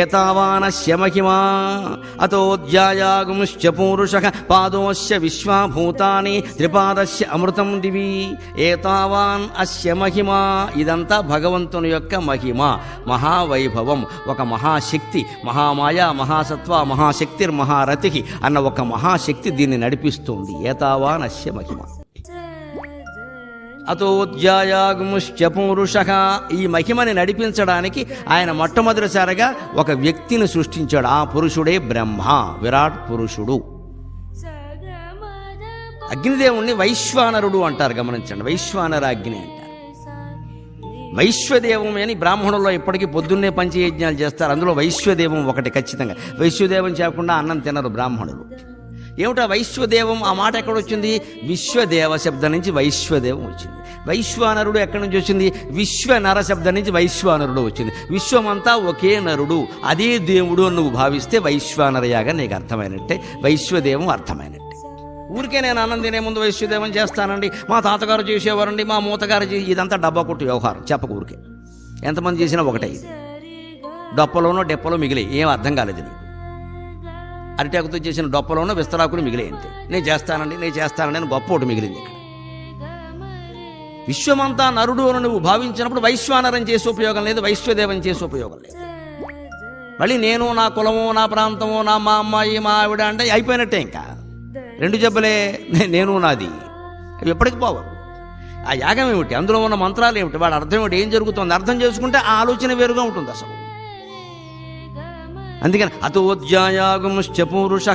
ఏతావానశ్యమహిమా అతోధ్యాయాగుంశ్చ పూరుష పాదోశ్య విశ్వాభూతాని త్రిపాదస్య అమృతం దివి ఏతావాన్ అస్య మహిమా ఇదంతా భగవంతుని యొక్క మహిమ మహావైభవం ఒక మహాశక్తి మహామాయ మహాసత్వ మహాశక్తిర్ మహారథి అన్న ఒక మహాశక్తి దీన్ని నడిపిస్తుంది। ఏతావాన్ అస్య మహిమ అతోధ్యాయాగుముశ్చ పూరుష. ఈ మహిమని నడిపించడానికి ఆయన మొట్టమొదటిసారిగా ఒక వ్యక్తిని సృష్టించాడు. ఆ పురుషుడే బ్రహ్మ విరాట్ పురుషుడు. అగ్నిదేవుణ్ణి వైశ్వానరుడు అంటారు గమనించండి. వైశ్వానర అగ్ని అంటారు. వైశ్వదేవం అని బ్రాహ్మణుల్లో ఇప్పటికీ పొద్దున్నే పంచయజ్ఞాలు చేస్తారు. అందులో వైశ్వదేవం ఒకటి ఖచ్చితంగా. వైశ్వదేవం చేయకుండా అన్నం తినరు బ్రాహ్మణులు. ఏమిటా వైశ్వదేవం? ఆ మాట ఎక్కడ వచ్చింది? విశ్వదేవ శబ్దం నుంచి వైశ్వదేవం వచ్చింది. వైశ్వానరుడు ఎక్కడి నుంచి వచ్చింది? విశ్వ నర శబ్దం నుంచి వైశ్వానరుడు వచ్చింది. విశ్వమంతా ఒకే నరుడు. అదే దేవుడు అని నువ్వు భావిస్తే వైశ్వానరయాగా నీకు అర్థమైనట్టే. వైశ్వదేవం అర్థమైనట్టే. ఊరికే నేను అన్నం తినే ముందు వైశ్వదేవం చేస్తానండి. మా తాతగారు చేసేవారండి మా మూతగారు చేసి ఇదంతా డబ్బా కొట్టు వ్యవహారం. చెప్పక ఊరికే. ఎంతమంది చేసినా ఒకటే ఇది. డొప్పలోనో డెప్పలో మిగిలి. ఏం అర్థం కాలేదు నీకు. అరిటాకుతో చేసిన డొప్పలో విస్తరాకులు మిగిలే అంతే. నేను చేస్తానండి నేను చేస్తానండి అని గొప్ప ఒకటి మిగిలింది ఇక్కడ. విశ్వమంతా నరుడు అని నువ్వు భావించినప్పుడు వైశ్వానరం చేసే ఉపయోగం లేదు వైశ్వదేవం చేసే ఉపయోగం లేదు. మళ్ళీ నేను నా కులము నా ప్రాంతము నా మా అమ్మాయి మా ఆవిడ అంటే అయిపోయినట్టే ఇంకా. రెండు జబ్బలే నే- నేను నాది. అవి ఎప్పటికి పోవు. ఆ యాగం ఏమిటి? అందులో ఉన్న మంత్రాలు ఏమిటి? వాడు అర్థం ఏమిటి? ఏం జరుగుతుంది? అర్థం చేసుకుంటే ఆ ఆలోచన వేరుగా ఉంటుంది అసలు. అందుకని అతోధ్యాయాగుంశ్చ పూరుష.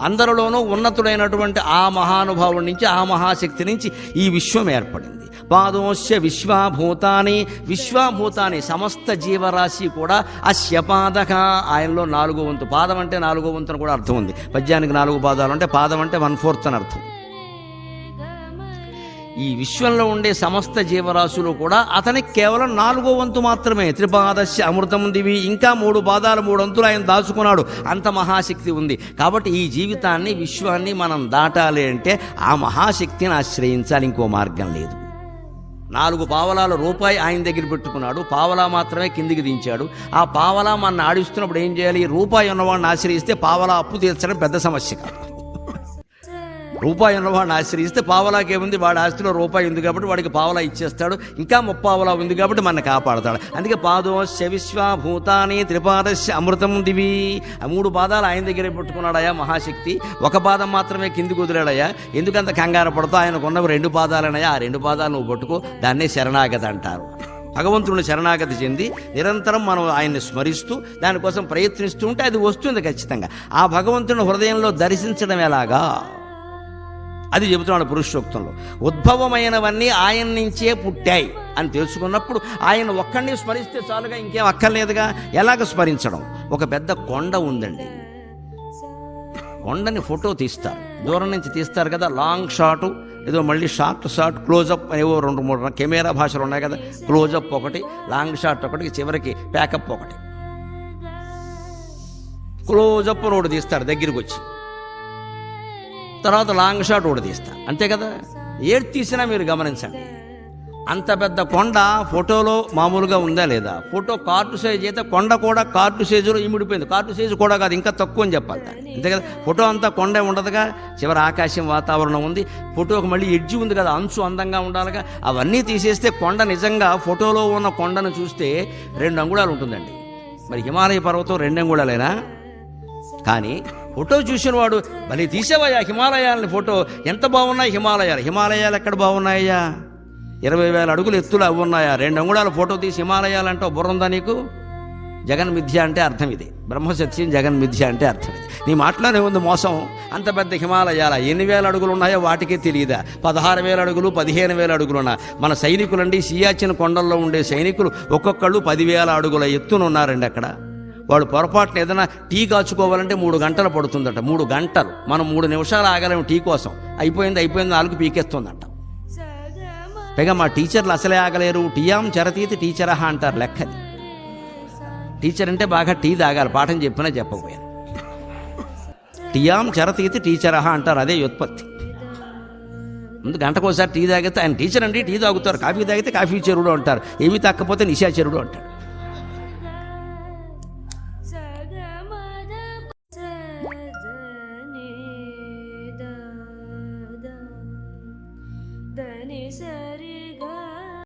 అందరిలోనూ ఉన్నతుడైనటువంటి ఆ మహానుభావుడి నుంచి ఆ మహాశక్తి నుంచి ఈ విశ్వం ఏర్పడింది. పాదోశ్య విశ్వాభూతాని విశ్వాభూతాని సమస్త జీవరాశి కూడా అస్యపాదక ఆయనలో నాలుగో వంతు పాదం అంటే నాలుగో వంతు అని కూడా అర్థం ఉంది. పద్యానికి నాలుగు పాదాలు అంటే పాదం అంటే వన్ ఫోర్త్ అని అర్థం. ఈ విశ్వంలో ఉండే సమస్త జీవరాశులు కూడా అతనికి కేవలం నాలుగో వంతు మాత్రమే. త్రిపాదశ అమృతం దివి ఇంకా మూడు పాదాలు మూడు వంతులు ఆయన దాచుకున్నాడు. అంత మహాశక్తి ఉంది. కాబట్టి ఈ జీవితాన్ని విశ్వాన్ని మనం దాటాలి అంటే ఆ మహాశక్తిని ఆశ్రయించాలి. ఇంకో మార్గం లేదు. నాలుగు పావలాల రూపాయి ఆయన దగ్గర పెట్టుకున్నాడు. పావలా మాత్రమే కిందికి దించాడు. ఆ పావలా మన ఆడిస్తున్నప్పుడు ఏం చేయాలి? రూపాయి ఉన్నవాడిని ఆశ్రయిస్తే పావలా అప్పు తీర్చడం పెద్ద సమస్య కాదు. రూపాయి ఉన్నవాడిని ఆశ్రయిస్తే పావలాకేముంది వాడి ఆస్తిలో రూపాయి ఉంది కాబట్టి వాడికి పావలా ఇచ్చేస్తాడు ఇంకా ముప్పావలా ఉంది కాబట్టి మన కాపాడతాడు. అందుకే పాదోశ్య విశ్వభూతాని త్రిపాదశ అమృతం దివి. ఆ మూడు పాదాలు ఆయన దగ్గరే పెట్టుకున్నాడయా మహాశక్తి. ఒక పాదం మాత్రమే కిందికి వదిలాడయా ఎందుకంత కంగారు పడతా ఆయనకు రెండు పాదాలనయా ఆ రెండు పాదాలు నువ్వు పట్టుకో దాన్నే శరణాగతి అంటారు. భగవంతుని శరణాగతి చెంది నిరంతరం మనం ఆయన్ని స్మరిస్తూ దానికోసం ప్రయత్నిస్తూ ఉంటే అది వస్తుంది ఖచ్చితంగా. ఆ భగవంతుని హృదయంలో దర్శించడం ఎలాగా? అది చెబుతున్నాడు పురుషోక్తంలో. ఉద్భవమైనవన్నీ ఆయన నుంచే పుట్టాయి అని తెలుసుకున్నప్పుడు ఆయన ఒక్కడిని స్మరిస్తే చాలుగా ఇంకేం అక్కర్లేదుగా? ఎలాగ స్మరించడం? ఒక పెద్ద కొండ ఉందండి. కొండని ఫోటో తీస్తారు. దూరం నుంచి తీస్తారు కదా లాంగ్ షాటు ఏదో మళ్ళీ షార్ట్ షాట్ క్లోజప్ అనేవో రెండు మూడు కెమెరా భాషలు ఉన్నాయి కదా క్లోజప్ ఒకటి లాంగ్ షాట్ ఒకటి చివరికి ప్యాకప్ ఒకటి. క్లోజప్ రోడ్డు తీస్తారు దగ్గరికి వచ్చి. తర్వాత లాంగ్ షాట్ ఒకటి తీస్తా. అంతే కదా? ఏది తీసినా మీరు గమనించండి. అంత పెద్ద కొండ ఫోటోలో మామూలుగా ఉందా లేదా? ఫోటో కార్టు సైజ్ అయితే కొండ కూడా కార్టు సైజులో ఇమిడిపోయింది కార్టు సైజు కూడా కాదు ఇంకా తక్కువ అని చెప్పాలి. అంతే కదా? ఫోటో అంతా కొండే ఉండదుగా చివరి ఆకాశం వాతావరణం ఉంది. ఫోటోకి మళ్ళీ ఎడ్జి ఉంది కదా అంచు అందంగా ఉండాలిగా. అవన్నీ తీసేస్తే కొండ నిజంగా ఫోటోలో ఉన్న కొండను చూస్తే రెండు అంగుళాలు ఉంటుందండి. మరి హిమాలయ పర్వతం రెండు అంగుళాలైనా? కానీ ఫోటో చూసిన వాడు భలే తీసేవయ్యా హిమాలయాలని ఫోటో. ఎంత బాగున్నాయి హిమాలయాలు? హిమాలయాలు ఎక్కడ బాగున్నాయ్యా? ఇరవై వేల అడుగులు ఎత్తులు అవి ఉన్నాయా? రెండు అంగుళాల ఫోటో తీసి హిమాలయాలు అంటే బుర్రందా నీకు? జగన్ మిథ్య అంటే అర్థం ఇది. బ్రహ్మసత్యం జగన్ మిథ్య అంటే అర్థం ఇది. నీ మాటలోనే ఉంది మోసం. అంత పెద్ద హిమాలయాల ఎన్ని వేల అడుగులు ఉన్నాయో వాటికే తెలియదా? పదహారు వేల అడుగులు పదిహేను వేల అడుగులు ఉన్నా. మన సైనికులండి సియాచిన కొండల్లో ఉండే సైనికులు ఒక్కొక్కళ్ళు పదివేల అడుగుల ఎత్తున ఉన్నారండి అక్కడ. వాడు పొరపాటున ఏదైనా టీ కాచుకోవాలంటే మూడు గంటలు పడుతుందట. మూడు గంటలు. మనం మూడు నిమిషాలు ఆగలేము టీ కోసం. అయిపోయింది అయిపోయింది నాలుగు పీకేస్తుందంట. పైగా మా టీచర్లు అసలే ఆగలేరు. టీయాం చరతీతి టీచరహ అంటారు లెక్కది. టీచర్ అంటే బాగా టీ తాగాలి. పాఠం చెప్పినా చెప్పకపోయాను టీయాం చరతీతి టీచరహ అంటారు అదే వ్యుత్పత్తి. ముందు గంటకోసారి టీ తాగితే ఆయన టీచర్ అండి టీ తాగుతారు. కాఫీ తాగితే కాఫీ చెరువుడు అంటారు ఏమీ తాకపోతే చెరువుడు అంటారు Then he said.